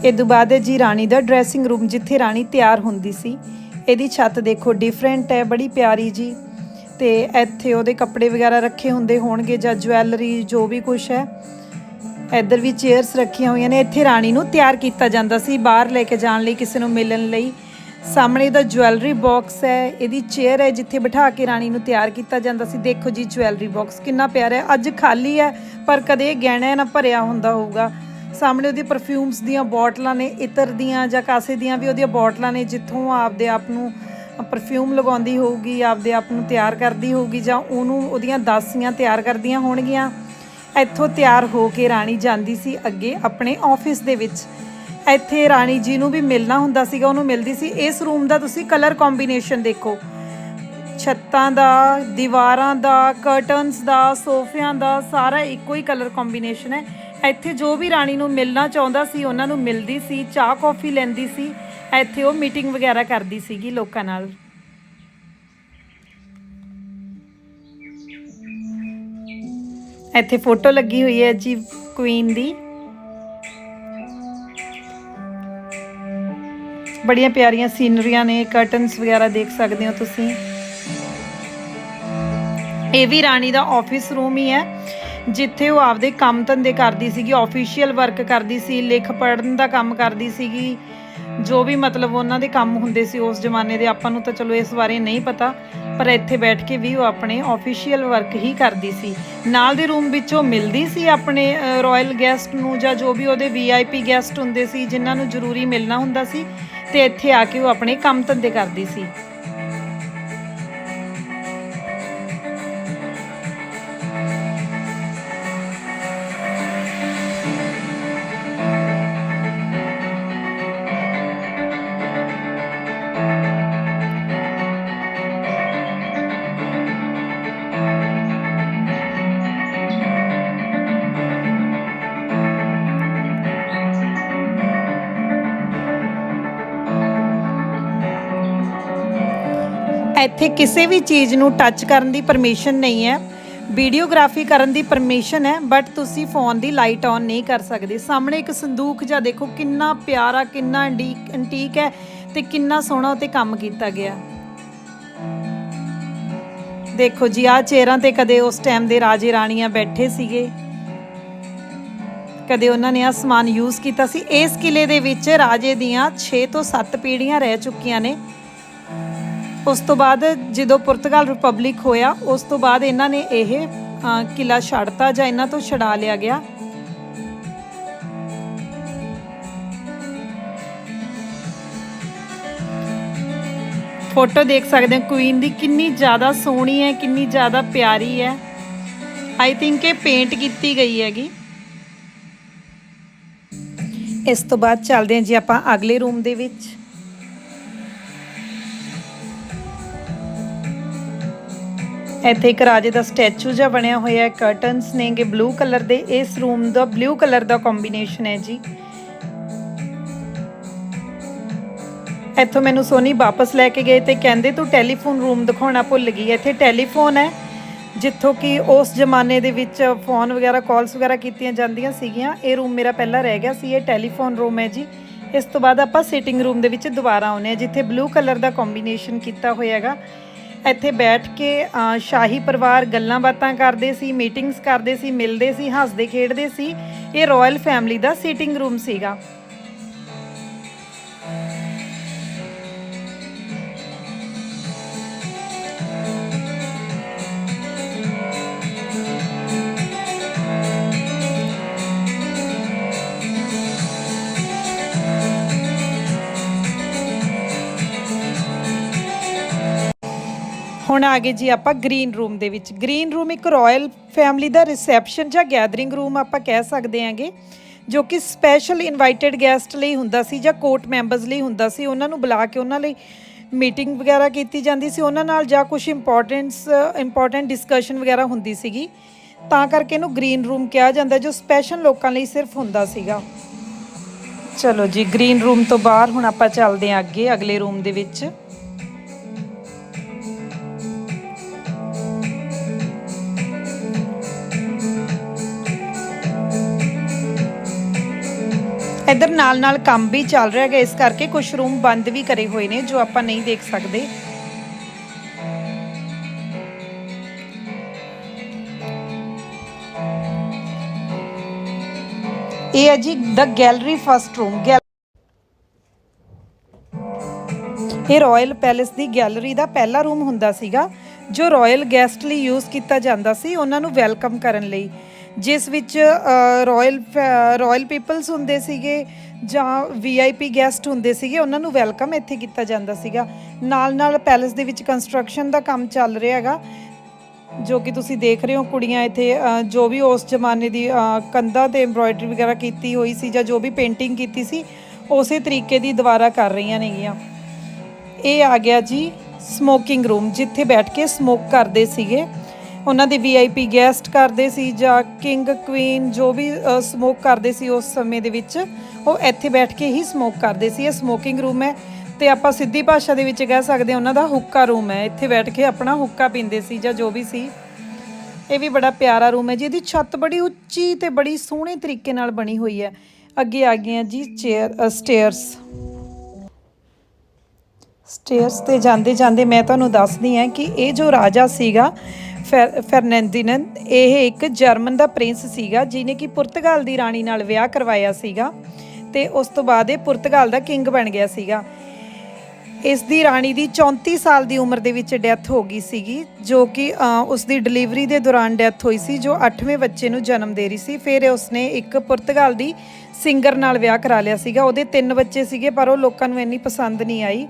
ਇਹ ਤੋਂ ਬਾਅਦ ਹੈ ਜੀ ਰਾਣੀ ਦਾ ਡਰੈਸਿੰਗ ਰੂਮ ਜਿੱਥੇ ਰਾਣੀ ਤਿਆਰ ਹੁੰਦੀ ਸੀ, ਇਹਦੀ ਛੱਤ ਦੇਖੋ ਡਿਫਰੈਂਟ ਹੈ, ਬੜੀ ਪਿਆਰੀ ਜੀ। ਤੇ ਇੱਥੇ ਉਹਦੇ ਕੱਪੜੇ ਵਗੈਰਾ ਰੱਖੇ ਹੁੰਦੇ ਹੋਣਗੇ ਜਾਂ ਜਵੈਲਰੀ ਜੋ ਵੀ ਕੁਝ ਹੈ, ਇੱਧਰ ਵੀ ਚੇਅਰਸ ਰੱਖੀਆਂ ਹੋਈਆਂ ਨੇ। ਇੱਥੇ ਰਾਣੀ ਨੂੰ ਤਿਆਰ ਕੀਤਾ ਜਾਂਦਾ ਸੀ, ਬਾਹਰ ਲੈ ਕੇ ਜਾਣ ਲਈ, ਕਿਸੇ ਨੂੰ ਮਿਲਣ ਲਈ। ਸਾਹਮਣੇ ਦਾ ਜਵੈਲਰੀ ਬਾਕਸ ਹੈ, ਇਹਦੀ ਚੇਅਰ ਹੈ ਜਿੱਥੇ ਬਿਠਾ ਕੇ ਰਾਣੀ ਨੂੰ ਤਿਆਰ ਕੀਤਾ ਜਾਂਦਾ ਸੀ। ਦੇਖੋ ਜੀ ਜਵੈਲਰੀ ਬਾਕਸ ਕਿੰਨਾ ਪਿਆਰਾ ਹੈ। ਅੱਜ ਖਾਲੀ ਹੈ, ਪਰ ਕਦੇ ਇਹ ਗਹਿਣਾ ਭਰਿਆ ਹੁੰਦਾ ਹੋਊਗਾ। ਸਾਹਮਣੇ ਉਹਦੀ ਪਰਫਿਊਮਸ ਦੀਆਂ ਬੋਟਲਾਂ ਨੇ, ਇਤਰ ਦੀਆਂ ਜਾਂ ਕਾਸੇ ਦੀਆਂ ਵੀ ਉਹਦੀਆਂ ਬੋਟਲਾਂ ਨੇ, ਜਿੱਥੋਂ ਆਪਦੇ ਆਪ ਨੂੰ ਪਰਫਿਊਮ ਲਗਾਉਂਦੀ ਹੋਊਗੀ, ਆਪਦੇ ਆਪ ਨੂੰ ਤਿਆਰ ਕਰਦੀ ਹੋਊਗੀ ਜਾਂ ਉਹਨੂੰ ਉਹਦੀਆਂ ਦਾਸੀਆਂ ਤਿਆਰ ਕਰਦੀਆਂ ਹੋਣਗੀਆਂ। ਇੱਥੋਂ ਤਿਆਰ ਹੋ ਕੇ ਰਾਣੀ ਜਾਂਦੀ ਸੀ ਅੱਗੇ ਆਪਣੇ ਆਫਿਸ ਦੇ ਵਿੱਚ। ਇੱਥੇ ਰਾਣੀ ਜੀ ਨੂੰ ਵੀ ਮਿਲਣਾ ਹੁੰਦਾ ਸੀਗਾ, ਉਹਨੂੰ ਮਿਲਦੀ ਸੀ। ਇਸ ਰੂਮ ਦਾ ਤੁਸੀਂ ਕਲਰ ਕੰਬੀਨੇਸ਼ਨ ਦੇਖੋ। ਛੱਤਾਂ ਦਾ, ਦੀਵਾਰਾਂ ਦਾ ਕਰਟਨਸ ਦਾ, ਸੋਫਿਆਂ ਦਾ, ਸਾਰਾ ਇੱਕੋ ਹੀ ਕਲਰ ਕੰਬੀਨੇਸ਼ਨ ਹੈ। ਇੱਥੇ ਜੋ ਵੀ ਰਾਣੀ ਨੂੰ ਮਿਲਣਾ ਚਾਹੁੰਦਾ ਸੀ, ਉਹਨਾਂ ਨੂੰ ਮਿਲਦੀ ਸੀ, ਚਾਹ ਕੌਫੀ ਲੈਂਦੀ ਸੀ। ਇੱਥੇ ਉਹ ਮੀਟਿੰਗ ਵਗੈਰਾ ਕਰਦੀ ਸੀਗੀ ਲੋਕਾਂ ਨਾਲ। ਇੱਥੇ ਫੋਟੋ ਲੱਗੀ ਹੋਈ ਹੈ ਜੀ ਕੁਈਨ ਦੀ। ਬੜੀਆਂ ਪਿਆਰੀਆਂ ਸੀਨਰੀਆਂ ਨੇ ਕਰਟਨਸ ਵਗੈਰਾ ਦੇਖ ਸਕਦੇ ਹੋ ਤੁਸੀਂ। ਇਹ ਵੀ ਰਾਣੀ ਦਾ ਆਫਿਸ ਰੂਮ ਹੀ ਹੈ, ਜਿੱਥੇ ਉਹ ਆਪਦੇ ਕੰਮ ਧੰਦੇ ਕਰਦੀ ਸੀਗੀ ਆਫੀਸ਼ੀਅਲ ਵਰਕ ਕਰਦੀ ਸੀ, ਲਿਖ ਪੜਨ ਦਾ ਕੰਮ ਕਰਦੀ ਸੀਗੀ। ਜੋ ਵੀ ਮਤਲਬ ਉਹਨਾਂ ਦੇ ਕੰਮ ਹੁੰਦੇ ਸੀ ਉਸ ਜ਼ਮਾਨੇ ਦੇ, ਆਪਾਂ ਨੂੰ ਤਾਂ ਚਲੋ ਇਸ ਬਾਰੇ ਨਹੀਂ ਪਤਾ, ਪਰ ਇੱਥੇ ਬੈਠ ਕੇ ਵੀ ਉਹ ਆਪਣੇ ਆਫੀਸ਼ੀਅਲ ਵਰਕ ਹੀ ਕਰਦੀ ਸੀ। ਨਾਲ ਦੇ ਰੂਮ ਵਿੱਚੋਂ ਮਿਲਦੀ ਸੀ ਆਪਣੇ ਰਾਇਲ ਗੈਸਟ ਨੂੰ ਜਾਂ ਜੋ ਵੀ ਉਹਦੇ ਵੀਆਈਪੀ ਗੈਸਟ ਹੁੰਦੇ ਸੀ, ਜਿਨ੍ਹਾਂ ਨੂੰ ਜ਼ਰੂਰੀ ਮਿਲਣਾ ਹੁੰਦਾ ਸੀ ਤੇ ਇੱਥੇ ਆ ਕੇ ਉਹ ਆਪਣੇ ਕੰਮ ਧੰਦੇ ਕਰਦੀ ਸੀ। ਇੱਥੇ ਕਿਸੇ ਵੀ ਚੀਜ਼ ਨੂੰ ਟੱਚ ਕਰਨ ਦੀ ਪਰਮਿਸ਼ਨ ਨਹੀਂ ਹੈ। ਵੀਡੀਓਗ੍ਰਾਫੀ ਕਰਨ ਦੀ ਪਰਮਿਸ਼ਨ ਹੈ ਬਟ ਤੁਸੀਂ ਫੋਨ ਦੀ ਲਾਈਟ ਔਨ ਨਹੀਂ ਕਰ ਸਕਦੇ। ਸਾਹਮਣੇ ਇੱਕ ਸੰਦੂਕ ਜਿਹਾ ਦੇਖੋ, ਕਿੰਨਾ ਪਿਆਰਾ, ਕਿੰਨਾ ਐਂਟੀਕ ਹੈ ਤੇ ਕਿੰਨਾ ਸੋਹਣਾ ਉਤੇ ਕੰਮ ਕੀਤਾ ਗਿਆ। ਦੇਖੋ ਜੀ, ਆਹ ਚੇਅਰਾਂ ਤੇ ਕਦੇ ਉਸ ਟਾਈਮ ਦੇ ਰਾਜੇ ਰਾਣੀਆਂ ਬੈਠੇ ਸੀਗੇ। ਕਦੇ ਉਹਨਾਂ ਨੇ ਆ ਸਮਾਨ ਯੂਜ਼ ਕੀਤਾ ਸੀ। ਇਸ ਕਿਲੇ ਦੇ ਵਿੱਚ ਰਾਜੇ ਦੀਆਂ 6 ਤੋਂ 7 ਪੀੜ੍ਹੀਆਂ ਰਹਿ ਚੁੱਕੀਆਂ ਨੇ। ਉਸ ਤੋਂ ਬਾਅਦ ਜਦੋਂ ਪੁਰਤਗਾਲ ਰਿਪਬਲਿਕ ਹੋਇਆ ਉਸ ਤੋਂ ਬਾਅਦ ਇਹਨਾਂ ਨੇ ਇਹ ਅ, ਕਿਲਾ ਛੱਡਤਾ ਜਾਂ ਇਹਨਾਂ ਤੋਂ ਛਡਾ ਲਿਆ ਗਿਆ। ਫੋਟੋ ਦੇਖ ਸਕਦੇ ਹੋ ਕੁਈਨ ਦੀ ਕਿੰਨੀ ਜ਼ਿਆਦਾ ਸੋਹਣੀ ਹੈ ਕਿੰਨੀ ਜ਼ਿਆਦਾ ਪਿਆਰੀ ਹੈ। ਆਈ ਥਿੰਕ ਇਹ ਪੇਂਟ ਕੀਤੀ ਗਈ ਹੈਗੀ। ਇਸ ਤੋਂ ਬਾਅਦ ਚੱਲਦੇ ਹਾਂ ਜੀ ਆਪਾਂ ਅਗਲੇ ਰੂਮ ਦੇ ਵਿੱਚ। ਇੱਥੇ ਇੱਕ ਰਾਜੇ ਦਾ ਸਟੈਚੂ ਜਿਹਾ ਬਣਿਆ ਹੋਇਆ ਹੈ ਕਰਟਨਸ ਨੇਗੇ ਬਲੂ ਕਲਰ ਦੇ, ਇਸ ਰੂਮ ਦਾ ਬਲੂ ਕਲਰ ਦਾ ਕੰਬੀਨੇਸ਼ਨ ਹੈ ਜੀ। ਇੱਥੋਂ ਮੈਨੂੰ ਸੋਨੀ ਵਾਪਸ ਲੈ ਕੇ ਗਏ ਤੇ ਕਹਿੰਦੇ ਤੂੰ ਟੈਲੀਫੋਨ ਰੂਮ ਦਿਖਾਉਣਾ ਭੁੱਲ ਗਈ, ਇੱਥੇ ਟੈਲੀਫੋਨ ਹੈ, ਜਿੱਥੋਂ ਕਿ ਉਸ ਜ਼ਮਾਨੇ ਦੇ ਵਿੱਚ ਫੋਨ ਵਗੈਰਾ ਕਾਲਸ ਵਗੈਰਾ ਕੀਤੀਆਂ ਜਾਂਦੀਆਂ ਸੀਗੀਆਂ, ਇਹ ਰੂਮ ਮੇਰਾ ਪਹਿਲਾਂ ਰਹਿ ਗਿਆ ਸੀ, ਇਹ ਟੈਲੀਫੋਨ ਰੂਮ ਹੈ ਜੀ। ਇਸ ਤੋਂ ਬਾਅਦ ਆਪਾਂ ਸਿਟਿੰਗ ਰੂਮ ਦੇ ਵਿੱਚ ਦੁਬਾਰਾ ਆਉਨੇ ਆ ਜਿੱਥੇ ਬਲੂ ਕਲਰ ਦਾ ਕੰਬੀਨੇਸ਼ਨ ਕੀਤਾ ਹੋਇਆ ਹੈਗਾ। ਇੱਥੇ ਬੈਠ ਕੇ ਸ਼ਾਹੀ ਪਰਿਵਾਰ ਗੱਲਾਂ ਬਾਤਾਂ ਕਰਦੇ ਸੀ ਮੀਟਿੰਗਸ ਕਰਦੇ ਸੀ, ਮਿਲਦੇ ਸੀ, ਹੱਸਦੇ ਖੇਡਦੇ ਸੀ। ਇਹ ਰਾਇਲ ਫੈਮਿਲੀ ਦਾ ਸੀਟਿੰਗ ਰੂਮ ਸੀਗਾ। ਹੁਣ ਆ ਗਏ ਜੀ ਆਪਾਂ ਗ੍ਰੀਨ ਰੂਮ ਦੇ ਵਿੱਚ। ਗ੍ਰੀਨ ਰੂਮ ਇੱਕ ਰਾਇਲ ਫੈਮਿਲੀ ਦਾ ਰਿਸੈਪਸ਼ਨ ਜਾਂ ਗੈਦਰਿੰਗ ਰੂਮ ਆਪਾਂ ਕਹਿ ਸਕਦੇ ਹਾਂਗੇ ਜੋ ਕਿ ਸਪੈਸ਼ਲ ਇਨਵਾਈਟਿਡ ਗੈਸਟ ਲਈ ਹੁੰਦਾ ਸੀ ਜਾਂ ਕੋਰਟ ਮੈਂਬਰਸ ਲਈ ਹੁੰਦਾ ਸੀ। ਉਹਨਾਂ ਨੂੰ ਬੁਲਾ ਕੇ ਉਹਨਾਂ ਲਈ ਮੀਟਿੰਗ ਵਗੈਰਾ ਕੀਤੀ ਜਾਂਦੀ ਸੀ। ਉਹਨਾਂ ਨਾਲ ਜਾਂ ਕੁਝ ਇੰਪੋਰਟੈਂਟਸ ਇੰਪੋਰਟੈਂਟ ਡਿਸਕਸ਼ਨ ਵਗੈਰਾ ਹੁੰਦੀ ਸੀਗੀ। ਤਾਂ ਕਰਕੇ ਇਹਨੂੰ ਗ੍ਰੀਨ ਰੂਮ ਕਿਹਾ ਜਾਂਦਾ, ਜੋ ਸਪੈਸ਼ਲ ਲੋਕਾਂ ਲਈ ਸਿਰਫ ਹੁੰਦਾ ਸੀਗਾ। ਚਲੋ ਜੀ ਗ੍ਰੀਨ ਰੂਮ ਤੋਂ ਬਾਹਰ ਹੁਣ ਆਪਾਂ ਚੱਲਦੇ ਹਾਂ ਅੱਗੇ, ਅਗਲੇ ਰੂਮ ਦੇ ਵਿੱਚ। ਇੱਧਰ ਨਾਲ ਨਾਲ ਕੰਮ ਵੀ ਚੱਲ ਰਿਹਾ ਹੈ ਇਸ ਕਰਕੇ ਕੁਝ ਰੂਮ ਬੰਦ ਵੀ ਕਰੇ ਹੋਏ ਨੇ, ਜੋ ਆਪਾਂ ਨਹੀਂ ਦੇਖ ਸਕਦੇ। ਇਹ ਹੈ ਜੀ ਦ ਗੈਲਰੀ ਫਸਟ ਰੂਮ ਇਹ ਰਾਇਲ ਪੈਲੇਸ ਦੀ ਗੈਲਰੀ ਦਾ ਪਹਿਲਾ ਰੂਮ ਹੁੰਦਾ ਸੀਗਾ, ਜੋ ਰਾਇਲ ਗੈਸਟ ਲਈ ਯੂਜ਼ ਕੀਤਾ ਜਾਂਦਾ ਸੀ, ਉਹਨਾਂ ਨੂੰ ਵੈਲਕਮ ਕਰਨ ਲਈ। ਜਿਸ ਵਿੱਚ ਰਾਇਲ ਰਾਇਲ ਪੀਪਲਸ ਹੁੰਦੇ ਸੀਗੇ ਜਾਂ ਵੀਆਈਪੀ ਗੈਸਟ ਹੁੰਦੇ ਸੀਗੇ, ਉਹਨਾਂ ਨੂੰ ਵੈਲਕਮ ਇੱਥੇ ਕੀਤਾ ਜਾਂਦਾ ਸੀਗਾ। ਨਾਲ ਨਾਲ ਪੈਲੇਸ ਦੇ ਵਿੱਚ ਕੰਸਟਰਕਸ਼ਨ ਦਾ ਕੰਮ ਚੱਲ ਰਿਹਾ ਹੈਗਾ। ਜੋ ਕਿ ਤੁਸੀਂ ਦੇਖ ਰਹੇ ਹੋ, ਕੁੜੀਆਂ ਇੱਥੇ ਜੋ ਵੀ ਉਸ ਜ਼ਮਾਨੇ ਦੀ ਕੰਧਾਂ ਤੇ ਐਮਬ੍ਰੋਇਡਰੀ ਵਗੈਰਾ ਕੀਤੀ ਹੋਈ ਸੀ ਜਾਂ ਜੋ ਵੀ ਪੇਂਟਿੰਗ ਕੀਤੀ ਸੀ, ਉਸੇ ਤਰੀਕੇ ਦੀ ਦੁਬਾਰਾ ਕਰ ਰਹੀਆਂ ਨੇਗੀਆਂ। ਇਹ ਆ ਗਿਆ ਜੀ ਸਮੋਕਿੰਗ ਰੂਮ ਜਿੱਥੇ ਬੈਠ ਕੇ ਸਮੋਕ ਕਰਦੇ ਸੀਗੇ। ਉਹਨਾਂ ਦੇ ਵੀਆਈਪੀ ਗੈਸਟ ਕਰਦੇ ਸੀ ਜਾਂ ਕਿੰਗ ਕੁਈਨ ਜੋ ਵੀ ਸਮੋਕ ਕਰਦੇ ਸੀ ਉਸ ਸਮੇਂ ਦੇ ਵਿੱਚ, ਉਹ ਇੱਥੇ ਬੈਠ ਕੇ ਹੀ ਸਮੋਕ ਕਰਦੇ ਸੀ। ਇਹ ਸਮੋਕਿੰਗ ਰੂਮ ਹੈ ਤੇ ਆਪਾਂ ਸਿੱਧੀ ਭਾਸ਼ਾ ਦੇ ਵਿੱਚ ਕਹਿ ਸਕਦੇ ਹਾਂ, ਉਹਨਾਂ ਦਾ ਹੁੱਕਾ ਰੂਮ ਹੈ। ਇੱਥੇ ਬੈਠ ਕੇ ਆਪਣਾ ਹੁੱਕਾ ਪੀਂਦੇ ਸੀ ਜਾਂ ਜੋ ਵੀ ਸੀ। ਇਹ ਵੀ ਬੜਾ ਪਿਆਰਾ ਰੂਮ ਹੈ ਜੀ। ਇਹਦੀ ਛੱਤ ਬੜੀ ਉੱਚੀ ਤੇ ਬੜੀ ਸੋਹਣੇ ਤਰੀਕੇ ਨਾਲ ਬਣੀ ਹੋਈ ਹੈ। ਅੱਗੇ ਆ ਗਏ ਆ ਜੀ ਚੇਅਰ ਸਟੇਅਰਸ ਸਟੇਅਰਸ ਤੇ ਜਾਂਦੇ ਜਾਂਦੇ ਮੈਂ ਤੁਹਾਨੂੰ ਦੱਸਦੀ ਹਾਂ ਕਿ ਇਹ ਜੋ ਰਾਜਾ ਸੀਗਾ ਫੈਰ- ਫਰਨੈਂਡਿਨੰਦ ਇਹ ਇੱਕ ਜਰਮਨ ਦਾ ਪ੍ਰਿੰਸ ਸੀਗਾ ਜਿਹਨੇ ਕਿ ਪੁਰਤਗਾਲ ਦੀ ਰਾਣੀ ਨਾਲ ਵਿਆਹ ਕਰਵਾਇਆ ਸੀਗਾ ਤੇ ਉਸ ਤੋਂ ਬਾਅਦ ਇਹ ਪੁਰਤਗਾਲ ਦਾ ਕਿੰਗ ਬਣ ਗਿਆ ਸੀਗਾ। ਇਸ ਦੀ ਰਾਣੀ ਦੀ 34 ਸਾਲ ਦੀ ਉਮਰ ਦੇ ਵਿੱਚ ਡੈਥ ਹੋ ਗਈ ਸੀਗੀ ਜੋ ਕਿ ਅ, ਉਸ ਦੀ ਡਿਲੀਵਰੀ ਦੇ ਦੌਰਾਨ ਡੈਥ ਹੋਈ ਸੀ ਜੋ 8ਵੇਂ ਬੱਚੇ ਨੂੰ ਜਨਮ ਦੇ ਰਹੀ ਸੀ। ਫਿਰ ਉਸਨੇ ਇੱਕ ਪੁਰਤਗਾਲ ਦੀ ਸਿੰਗਰ ਨਾਲ ਵਿਆਹ ਕਰਾ ਲਿਆ ਸੀਗਾ। ਉਹਦੇ ਤਿੰਨ ਬੱਚੇ ਸੀਗੇ ਪਰ ਉਹ ਲੋਕਾਂ ਨੂੰ ਇੰਨੀ ਪਸੰਦ ਨਹੀਂ ਆਈ।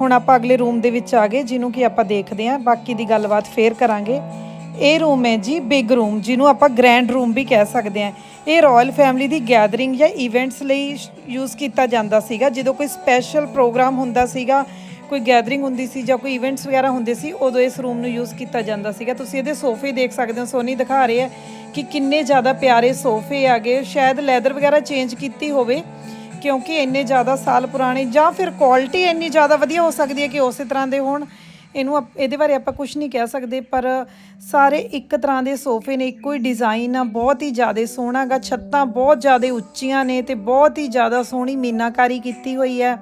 ਹੁਣ ਆਪਾਂ ਅਗਲੇ ਰੂਮ ਦੇ ਵਿੱਚ ਆ ਗਏ, ਜਿਹਨੂੰ ਕਿ ਆਪਾਂ ਦੇਖਦੇ ਹਾਂ। ਬਾਕੀ ਦੀ ਗੱਲਬਾਤ ਫੇਰ ਕਰਾਂਗੇ। ਇਹ ਰੂਮ ਹੈ ਜੀ ਬਿਗ ਰੂਮ ਜਿਹਨੂੰ ਆਪਾਂ ਗ੍ਰੈਂਡ ਰੂਮ ਵੀ ਕਹਿ ਸਕਦੇ ਹਾਂ। ਇਹ ਰਾਇਲ ਫੈਮਿਲੀ ਦੀ ਗੈਦਰਿੰਗ ਜਾਂ ਇਵੈਂਟਸ ਲਈ ਯੂਜ਼ ਕੀਤਾ ਜਾਂਦਾ ਸੀਗਾ। ਜਦੋਂ ਕੋਈ ਸਪੈਸ਼ਲ ਪ੍ਰੋਗਰਾਮ ਹੁੰਦਾ ਸੀਗਾ, ਕੋਈ ਗੈਦਰਿੰਗ ਹੁੰਦੀ ਸੀ ਜਾਂ ਕੋਈ ਇਵੈਂਟਸ ਵਗੈਰਾ ਹੁੰਦੇ ਸੀ, ਉਦੋਂ ਇਸ ਰੂਮ ਨੂੰ ਯੂਜ਼ ਕੀਤਾ ਜਾਂਦਾ ਸੀਗਾ। ਤੁਸੀਂ ਇਹਦੇ ਸੋਫੇ ਦੇਖ ਸਕਦੇ ਹੋ ਸੋਨੀ ਦਿਖਾ ਰਹੇ ਆ ਕਿ ਕਿੰਨੇ ਜ਼ਿਆਦਾ ਪਿਆਰੇ ਸੋਫੇ ਆਗੇ ਸ਼ਾਇਦ ਲੈਦਰ ਵਗੈਰਾ ਚੇਂਜ ਕੀਤੀ ਹੋਵੇ ਕਿਉਂਕਿ ਇੰਨੇ ਜ਼ਿਆਦਾ ਸਾਲ ਪੁਰਾਣੇ ਜਾਂ ਫਿਰ ਕੁਆਲਿਟੀ ਇੰਨੀ ਜ਼ਿਆਦਾ ਵਧੀਆ ਹੋ ਸਕਦੀ ਹੈ ਕਿ ਉਸੇ ਤਰ੍ਹਾਂ ਦੇ ਹੋਣ। ਇਹਨੂੰ ਆਪ- ਇਹਦੇ ਬਾਰੇ ਆਪਾਂ ਕੁਝ ਨਹੀਂ ਕਹਿ ਸਕਦੇ, ਪਰ ਸਾਰੇ ਇੱਕ ਤਰ੍ਹਾਂ ਦੇ ਸੋਫੇ ਨੇ, ਇੱਕੋ ਹੀ ਡਿਜ਼ਾਈਨ ਆ, ਬਹੁਤ ਹੀ ਜ਼ਿਆਦਾ ਸੋਹਣਾ ਗਾ, ਛੱਤਾਂ ਬਹੁਤ ਜ਼ਿਆਦਾ ਉੱਚੀਆਂ ਨੇ ਤੇ ਬਹੁਤ ਹੀ ਜ਼ਿਆਦਾ ਸੋਹਣੀ ਮੀਨਾਕਾਰੀ ਕੀਤੀ ਹੋਈ ਹੈ।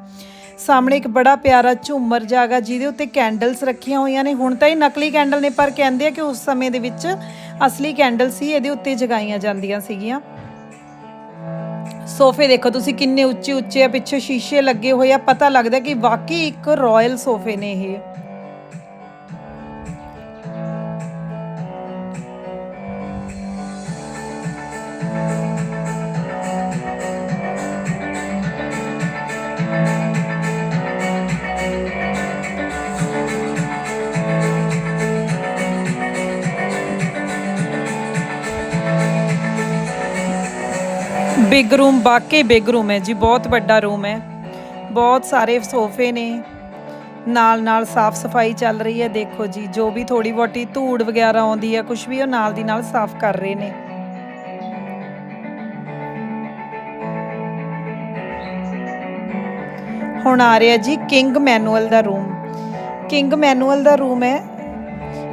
ਸਾਹਮਣੇ ਇੱਕ ਬੜਾ ਪਿਆਰਾ ਝੂਮਰ ਜਾਗਾ ਜਿਹਦੇ ਉੱਤੇ ਕੈਂਡਲਸ ਰੱਖੀਆਂ ਹੋਈਆਂ ਨੇ। ਹੁਣ ਤਾਂ ਇਹ ਨਕਲੀ ਕੈਂਡਲ ਨੇ, ਪਰ ਕਹਿੰਦੇ ਆ ਕਿ ਉਸ ਸਮੇਂ ਦੇ ਵਿੱਚ ਅਸਲੀ ਕੈਂਡਲ ਸੀ, ਇਹਦੇ ਉੱਤੇ ਜਗਾਈਆਂ ਜਾਂਦੀਆਂ ਸੀਗੀਆਂ। ਸੋਫੇ ਦੇਖੋ ਤੁਸੀਂ ਕਿੰਨੇ ਉੱਚੇ ਉੱਚੇ ਆ, ਪਿੱਛੇ ਸ਼ੀਸ਼ੇ ਲੱਗੇ ਹੋਏ ਆ, ਪਤਾ ਲੱਗਦਾ ਕਿ ਵਾਕਈ ਇੱਕ ਰਾਇਲ ਸੋਫੇ ਨੇ ਇਹ। ਬਿਗ ਰੂਮ, ਵਾਕਈ ਬਿਗ ਰੂਮ ਹੈ ਜੀ, ਬਹੁਤ ਵੱਡਾ ਰੂਮ ਹੈ। ਬਹੁਤ ਸਾਰੇ ਸੋਫੇ ਨੇ। ਨਾਲ ਨਾਲ ਸਾਫ਼ ਸਫ਼ਾਈ ਚੱਲ ਰਹੀ ਹੈ, ਦੇਖੋ ਜੀ, ਜੋ ਵੀ ਥੋੜੀ ਬਹੁਤੀ ਧੂੜ ਵਗੈਰਾ ਆਉਂਦੀ ਹੈ ਕੁਝ ਵੀ ਉਹ ਨਾਲ ਦੀ ਨਾਲ ਸਾਫ਼ ਕਰ ਰਹੇ ਨੇ। ਹੁਣ ਆ ਰਿਹਾ ਜੀ ਕਿੰਗ ਮੈਨੂਅਲ ਦਾ ਰੂਮ ਕਿੰਗ ਮੈਨੂਅਲ ਦਾ ਰੂਮ ਹੈ।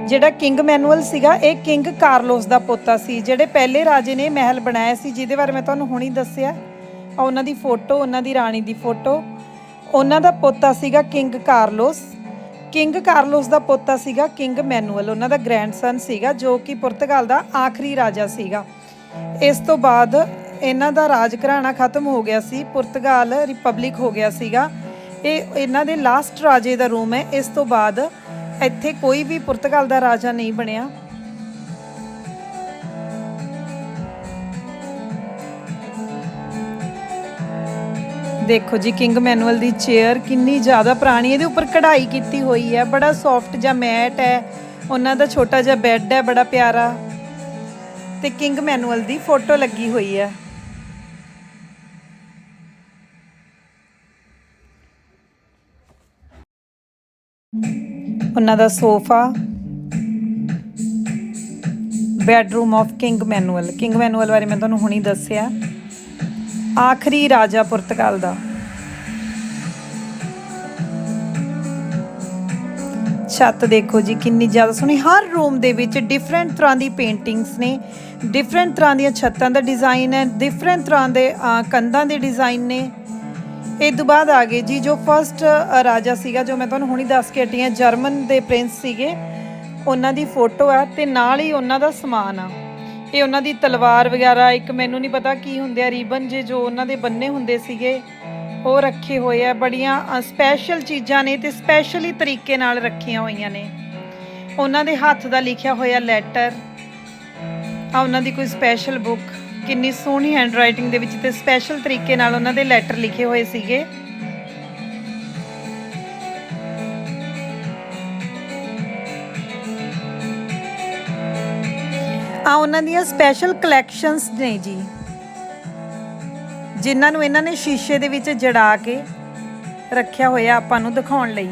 ਜਿਹੜਾ ਕਿੰਗ ਮੈਨੂਅਲ ਸੀਗਾ, ਇਹ ਕਿੰਗ ਕਾਰਲੋਸ ਦਾ ਪੋਤਾ ਸੀ, ਜਿਹੜੇ ਪਹਿਲੇ ਰਾਜੇ ਨੇ ਮਹਿਲ ਬਣਾਇਆ ਸੀ, ਜਿਹਦੇ ਬਾਰੇ ਮੈਂ ਤੁਹਾਨੂੰ ਹੁਣੀ ਦੱਸਿਆ। ਆ ਉਹਨਾਂ ਦੀ ਫੋਟੋ, ਉਹਨਾਂ ਦੀ ਰਾਣੀ ਦੀ ਫੋਟੋ। ਉਹਨਾਂ ਦਾ ਪੋਤਾ ਸੀਗਾ ਕਿੰਗ ਕਾਰਲੋਸ। ਕਿੰਗ ਕਾਰਲੋਸ ਦਾ ਪੋਤਾ ਸੀਗਾ ਕਿੰਗ ਮੈਨੂਅਲ। ਉਹਨਾਂ ਦਾ ਗ੍ਰੈਂਡਸਨ ਸੀਗਾ, ਜੋ ਕਿ ਪੁਰਤਗਾਲ ਦਾ ਆਖਰੀ ਰਾਜਾ ਸੀਗਾ। ਇਸ ਤੋਂ ਬਾਅਦ ਇਹਨਾਂ ਦਾ ਰਾਜ ਘਰਾਣਾ ਖਤਮ ਹੋ ਗਿਆ ਸੀ, ਪੁਰਤਗਾਲ ਰਿਪਬਲਿਕ ਹੋ ਗਿਆ ਸੀਗਾ। ਇਹ ਇਹਨਾਂ ਦੇ ਲਾਸਟ ਰਾਜੇ ਦਾ ਰੂਮ ਹੈ। ਇਸ ਤੋਂ ਬਾਅਦ ਇੱਥੇ ਕੋਈ ਵੀ ਪੁਰਤਗਾਲ ਦਾ ਰਾਜਾ ਨਹੀਂ ਬਣਿਆ। ਦੇਖੋ ਜੀ, ਕਿੰਗ ਮੈਨੂਅਲ ਦੀ ਚੇਅਰ ਕਿੰਨੀ ਜ਼ਿਆਦਾ ਪੁਰਾਣੀ, ਇਹਦੇ ਉੱਪਰ ਕਢਾਈ ਕੀਤੀ ਹੋਈ ਹੈ। ਬੜਾ ਸੌਫਟ ਜਿਹਾ ਮੈਟ ਹੈ, ਉਹਨਾਂ ਦਾ ਛੋਟਾ ਜਿਹਾ ਬੈੱਡ ਹੈ, ਬੜਾ ਪਿਆਰਾ। ਤੇ ਕਿੰਗ ਮੈਨੂਅਲ ਦੀ ਫੋਟੋ ਲੱਗੀ ਹੋਈ ਹੈ। ਉਹਨਾਂ ਦਾ sofa. Bedroom of king Manuel king Manuel ਬਾਰੇ ਮੈਂ ਤੁਹਾਨੂੰ ਹੁਣੀ ਦੱਸਿਆ। ਆਖਰੀ ਰਾਜਾ ਪੁਰਤਗਾਲ ਦਾ। ਛੱਤ ਦੇਖੋ ਜੀ, ਕਿੰਨੀ ਜ਼ਿਆਦਾ ਸੋਹਣੀ। ਹਰ ਰੂਮ ਦੇ ਵਿੱਚ ਡਿਫਰੈਂਟ ਤਰ੍ਹਾਂ ਦੀ ਪੇਂਟਿੰਗਸ ਨੇ। ਡਿਫਰੈਂਟ ਤਰ੍ਹਾਂ ਦੀਆਂ ਛੱਤਾਂ ਦਾ ਡਿਜ਼ਾਈਨ ਹੈ। ਡਿਫਰੈਂਟ ਤਰ੍ਹਾਂ ਦੇ ਕੰਧਾਂ ਦੇ ਡਿਜ਼ਾਈਨ ਨੇ। ਇਹ ਤੋਂ ਬਾਅਦ ਆ ਗਏ ਜੀ, ਜੋ ਫਰਸਟ ਰਾਜਾ ਸੀਗਾ, ਜੋ ਮੈਂ ਤੁਹਾਨੂੰ ਹੁਣੀ ਦੱਸ ਕੇ ਹਟੀ ਹਾਂ, ਜਰਮਨ ਦੇ ਪ੍ਰਿੰਸ ਸੀਗੇ। ਉਹਨਾਂ ਦੀ ਫੋਟੋ ਆ ਤੇ ਨਾਲ ਹੀ ਉਹਨਾਂ ਦਾ ਸਮਾਨ ਆ। ਇਹ ਉਹਨਾਂ ਦੀ ਤਲਵਾਰ ਵਗੈਰਾ, ਇੱਕ ਮੈਨੂੰ ਨਹੀਂ ਪਤਾ ਕੀ ਹੁੰਦੇ ਆ ਰੀਬਨ ਜੇ ਜੋ ਉਹਨਾਂ ਦੇ ਬੰਨੇ ਹੁੰਦੇ ਸੀਗੇ, ਉਹ ਰੱਖੇ ਹੋਏ ਆ। ਬੜੀਆਂ ਸਪੈਸ਼ਲ ਚੀਜ਼ਾਂ ਨੇ ਤੇ ਸਪੈਸ਼ਲੀ ਤਰੀਕੇ ਨਾਲ ਰੱਖੀਆਂ ਹੋਈਆਂ ਨੇ। ਉਹਨਾਂ ਦੇ ਹੱਥ ਦਾ ਲਿਖਿਆ ਹੋਇਆ ਲੈਟਰ ਆ, ਉਹਨਾਂ ਦੀ ਕੋਈ ਸਪੈਸ਼ਲ ਬੁੱਕ ਕਿੰਨੀ ਸੋਹਣੀ ਹੈਂਡਰਾਈਟਿੰਗ ਦੇ ਵਿੱਚ ਤੇ ਸਪੈਸ਼ਲ ਤਰੀਕੇ ਨਾਲ ਉਹਨਾਂ ਦੇ ਲੈਟਰ ਲਿਖੇ ਹੋਏ ਸੀਗੇ। ਆ ਉਹਨਾਂ ਦੀਆਂ ਸਪੈਸ਼ਲ ਕਲੈਕਸ਼ਨਸ ਨੇ ਜੀ, ਜਿਨ੍ਹਾਂ ਨੂੰ ਇਹਨਾਂ ਨੇ ਸ਼ੀਸ਼ੇ ਦੇ ਵਿੱਚ ਜੜਾ ਕੇ ਰੱਖਿਆ ਹੋਇਆ ਆਪਾਂ ਨੂੰ ਦਿਖਾਉਣ ਲਈ।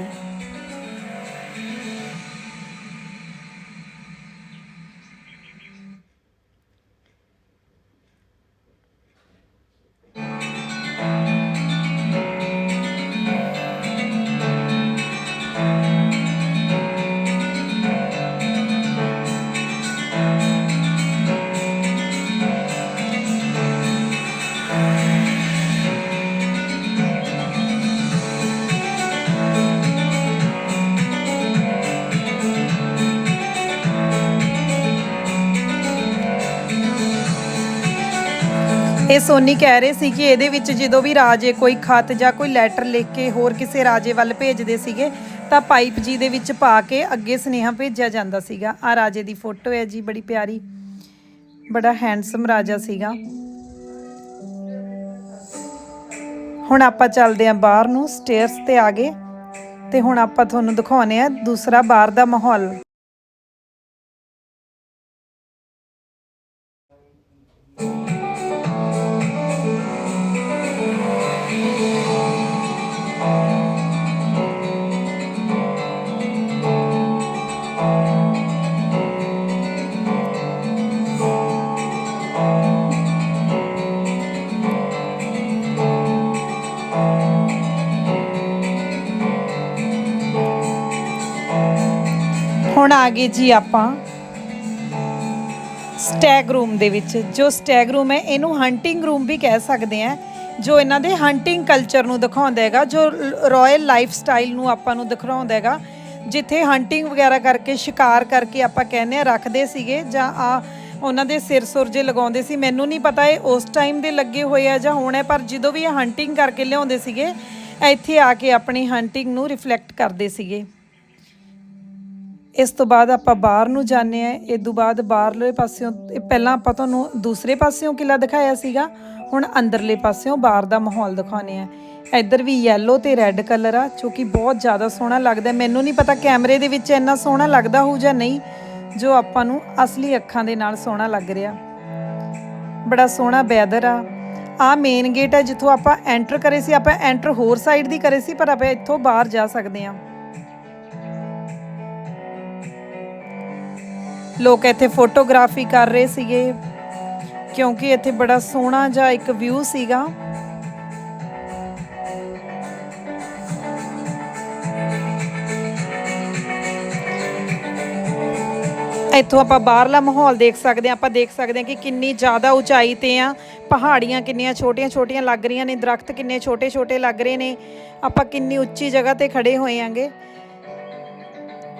ਇਹ ਸੋਨੀ ਕਹਿ ਰਹੇ ਸੀ ਕਿ ਇਹਦੇ ਵਿੱਚ ਜਦੋਂ ਵੀ ਰਾਜੇ ਕੋਈ ਖਤ ਜਾਂ ਕੋਈ ਲੈਟਰ ਲਿਖ ਕੇ ਹੋਰ ਕਿਸੇ ਰਾਜੇ ਵੱਲ ਭੇਜਦੇ ਸੀਗੇ, ਤਾਂ ਪਾਈਪ ਜੀ ਦੇ ਵਿੱਚ ਪਾ ਕੇ ਅੱਗੇ ਸੁਨੇਹਾ ਭੇਜਿਆ ਜਾਂਦਾ ਸੀਗਾ। ਆ ਰਾਜੇ ਦੀ ਫੋਟੋ ਹੈ ਜੀ, ਬੜੀ ਪਿਆਰੀ। ਬੜਾ ਹੈਂਡਸਮ ਰਾਜਾ ਸੀਗਾ। ਹੁਣ ਆਪਾਂ ਚੱਲਦੇ ਆਂ ਬਾਹਰ ਨੂੰ ਸਟੇਅਰਸ ਤੇ ਆ ਗਏ। ਤੇ ਹੁਣ ਆਪਾਂ ਤੁਹਾਨੂੰ ਦਿਖਾਉਨੇ ਆ ਦੂਸਰਾ ਬਾਹਰ ਦਾ ਮਾਹੌਲ। ਆ ਗਏ ਜੀ ਆਪਾਂ ਸਟੈਗ ਰੂਮ ਦੇ ਵਿੱਚ, ਜੋ ਸਟੈਗ ਰੂਮ ਹੈ, ਇਹਨੂੰ ਹੰਟਿੰਗ ਰੂਮ ਵੀ ਕਹਿ ਸਕਦੇ ਆ ਜੋ ਇਹਨਾਂ ਦੇ ਹੰਟਿੰਗ ਕਲਚਰ ਨੂੰ ਦਿਖਾਉਂਦਾ ਹੈਗਾ, ਜੋ ਰਾਇਲ ਲਾਈਫ ਸਟਾਈਲ ਨੂੰ ਆਪਾਂ ਨੂੰ ਦਿਖਾਉਂਦਾ ਹੈਗਾ, ਜਿੱਥੇ ਹੰਟਿੰਗ ਵਗੈਰਾ ਕਰਕੇ, ਸ਼ਿਕਾਰ ਕਰਕੇ ਆਪਾਂ ਕਹਿੰਦੇ ਆ ਰੱਖਦੇ ਸੀਗੇ, ਜਾਂ ਆ ਉਹਨਾਂ ਦੇ ਸਿਰ ਸੁਰ ਜੇ ਲਗਾਉਂਦੇ ਸੀ, ਮੈਨੂੰ ਨਹੀਂ ਪਤਾ ਇਹ ਉਸ ਟਾਈਮ ਦੇ ਲੱਗੇ ਹੋਏ ਆ ਜਾਂ ਹੁਣ ਹੈ, ਪਰ ਜਦੋਂ ਵੀ ਇਹ ਹੰਟਿੰਗ ਕਰਕੇ ਲਿਆਉਂਦੇ ਸੀਗੇ, ਇੱਥੇ ਆ ਕੇ ਆਪਣੀ ਹੰਟਿੰਗ ਨੂੰ ਰਿਫਲੈਕਟ ਕਰਦੇ ਸੀਗੇ। ਇਸ ਤੋਂ ਬਾਅਦ ਆਪਾਂ ਬਾਹਰ ਨੂੰ ਜਾਂਦੇ ਆ ਇਸ ਤੋਂ ਬਾਅਦ ਬਾਹਰਲੇ ਪਾਸਿਓਂ ਪਹਿਲਾਂ ਆਪਾਂ ਤੁਹਾਨੂੰ ਦੂਸਰੇ ਪਾਸਿਓਂ ਕਿਲਾ ਦਿਖਾਇਆ ਸੀਗਾ। ਹੁਣ ਅੰਦਰਲੇ ਪਾਸਿਓਂ ਬਾਹਰ ਦਾ ਮਾਹੌਲ ਦਿਖਾਉਣੇ ਆ ਇੱਧਰ ਵੀ ਯੈਲੋ ਤੇ ਰੈੱਡ ਕਲਰ ਆ, ਜੋ ਕਿ ਬਹੁਤ ਜ਼ਿਆਦਾ ਸੋਹਣਾ ਲੱਗਦਾ। ਮੈਨੂੰ ਨਹੀਂ ਪਤਾ ਕੈਮਰੇ ਦੇ ਵਿੱਚ ਇੰਨਾ ਸੋਹਣਾ ਲੱਗਦਾ ਹੋਊ ਜਾਂ ਨਹੀਂ, ਜੋ ਆਪਾਂ ਨੂੰ ਅਸਲੀ ਅੱਖਾਂ ਦੇ ਨਾਲ ਸੋਹਣਾ ਲੱਗ ਰਿਹਾ। ਬੜਾ ਸੋਹਣਾ ਵੈਦਰ ਆ। ਆ ਮੇਨ ਗੇਟ ਹੈ ਜਿੱਥੋਂ ਆਪਾਂ ਐਂਟਰ ਕਰੇ ਸੀ। ਆਪਾਂ ਐਂਟਰ ਹੋਰ ਸਾਈਡ ਦੀ ਕਰੇ ਸੀ, ਪਰ ਆਪਾਂ ਇੱਥੋਂ ਬਾਹਰ ਜਾ ਸਕਦੇ ਹਾਂ। ਲੋਕ ਇੱਥੇ ਫੋਟੋਗ੍ਰਾਫੀ ਕਰ ਰਹੇ ਸੀਗੇ ਕਿਉਂਕਿ ਇੱਥੇ ਬੜਾ ਸੋਹਣਾ ਜਿਹਾ ਇੱਕ ਵਿਊ ਸੀਗਾ ਇੱਥੋਂ ਆਪਾਂ ਬਾਹਰਲਾ ਮਾਹੌਲ ਦੇਖ ਸਕਦੇ ਹਾਂ ਆਪਾਂ ਦੇਖ ਸਕਦੇ ਹਾਂ ਕਿ ਕਿੰਨੀ ਜ਼ਿਆਦਾ ਉਚਾਈ ਤੇ ਆ ਪਹਾੜੀਆਂ ਕਿੰਨੀਆਂ ਛੋਟੀਆਂ-ਛੋਟੀਆਂ ਲੱਗ ਰਹੀਆਂ ਨੇ ਦਰਖਤ ਕਿੰਨੇ ਛੋਟੇ-ਛੋਟੇ ਲੱਗ ਰਹੇ ਨੇ ਆਪਾਂ ਕਿੰਨੀ ਉੱਚੀ ਜਗ੍ਹਾ ਤੇ ਖੜੇ ਹੋਏ ਆਂਗੇ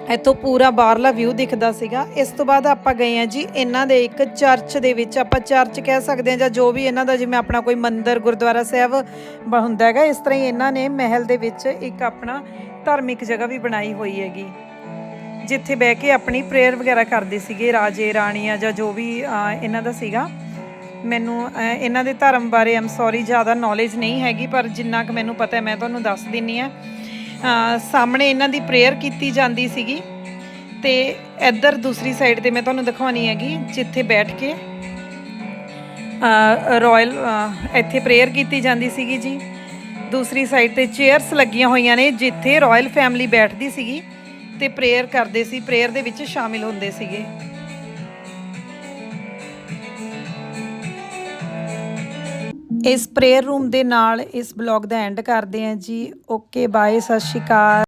ਇੱਥੋਂ ਪੂਰਾ ਬਾਹਰਲਾ ਵਿਊ ਦਿਖਦਾ ਸੀਗਾ। ਇਸ ਤੋਂ ਬਾਅਦ ਆਪਾਂ ਗਏ ਆ ਜੀ ਇਹਨਾਂ ਦੇ ਇੱਕ ਚਰਚ ਦੇ ਵਿੱਚ। ਆਪਾਂ ਚਰਚ ਕਹਿ ਸਕਦੇ ਹਾਂ ਜਾਂ ਜੋ ਵੀ ਇਹਨਾਂ ਦਾ ਜਿਵੇਂ ਆਪਣਾ ਕੋਈ ਮੰਦਿਰ, ਗੁਰਦੁਆਰਾ ਸਾਹਿਬ ਬ- ਹੁੰਦਾ ਹੈਗਾ, ਇਸ ਤਰ੍ਹਾਂ ਹੀ ਇਹਨਾਂ ਨੇ ਮਹਿਲ ਦੇ ਵਿੱਚ ਇੱਕ ਆਪਣਾ ਧਾਰਮਿਕ ਜਗ੍ਹਾ ਵੀ ਬਣਾਈ ਹੋਈ ਹੈਗੀ। ਜਿੱਥੇ ਬਹਿ ਕੇ ਆਪਣੀ ਪ੍ਰੇਅਰ ਵਗੈਰਾ ਕਰਦੇ ਸੀਗੇ, ਰਾਜੇ, ਰਾਣੀਆਂ ਜਾਂ ਜੋ ਵੀ ਇਹਨਾਂ ਦਾ ਸੀਗਾ। ਮੈਨੂੰ ਇਹਨਾਂ ਦੇ ਧਰਮ ਬਾਰੇ ਆਮ ਸੌਰੀ ਜ਼ਿਆਦਾ ਨੌਲੇਜ ਨਹੀਂ ਹੈਗੀ, ਪਰ ਜਿੰਨਾ ਕੁ ਮੈਨੂੰ ਪਤਾ ਮੈਂ ਤੁਹਾਨੂੰ ਦੱਸ ਦਿੰਨੀ ਆ ਸਾਹਮਣੇ ਇਹਨਾਂ ਦੀ ਪ੍ਰੇਅਰ ਕੀਤੀ ਜਾਂਦੀ ਸੀਗੀ ਤੇ ਇੱਧਰ ਦੂਸਰੀ ਸਾਈਡ ਤੇ ਮੈਂ ਤੁਹਾਨੂੰ ਦਿਖਾਉਣੀ ਹੈਗੀ, ਜਿੱਥੇ ਬੈਠ ਕੇ ਰਾਇਲ ਇੱਥੇ ਪ੍ਰੇਅਰ ਕੀਤੀ ਜਾਂਦੀ ਸੀਗੀ ਜੀ। ਦੂਸਰੀ ਸਾਈਡ ਤੇ ਚੇਅਰਸ ਲੱਗੀਆਂ ਹੋਈਆਂ ਨੇ, ਜਿੱਥੇ ਰਾਇਲ ਫੈਮਿਲੀ ਬੈਠਦੀ ਸੀਗੀ ਤੇ ਪ੍ਰੇਅਰ ਕਰਦੇ ਸੀ ਪ੍ਰੇਅਰ ਦੇ ਵਿੱਚ ਸ਼ਾਮਿਲ ਹੁੰਦੇ ਸੀਗੇ। ਇਸ ਪ੍ਰੇਅਰ ਰੂਮ ਦੇ ਨਾਲ ਇਸ ਬਲੌਗ ਦਾ ਐਂਡ ਕਰਦੇ ਹਾਂ ਜੀ। ਓਕੇ ਬਾਏ ਸਤਿ ਸ਼੍ਰੀ ਅਕਾਲ।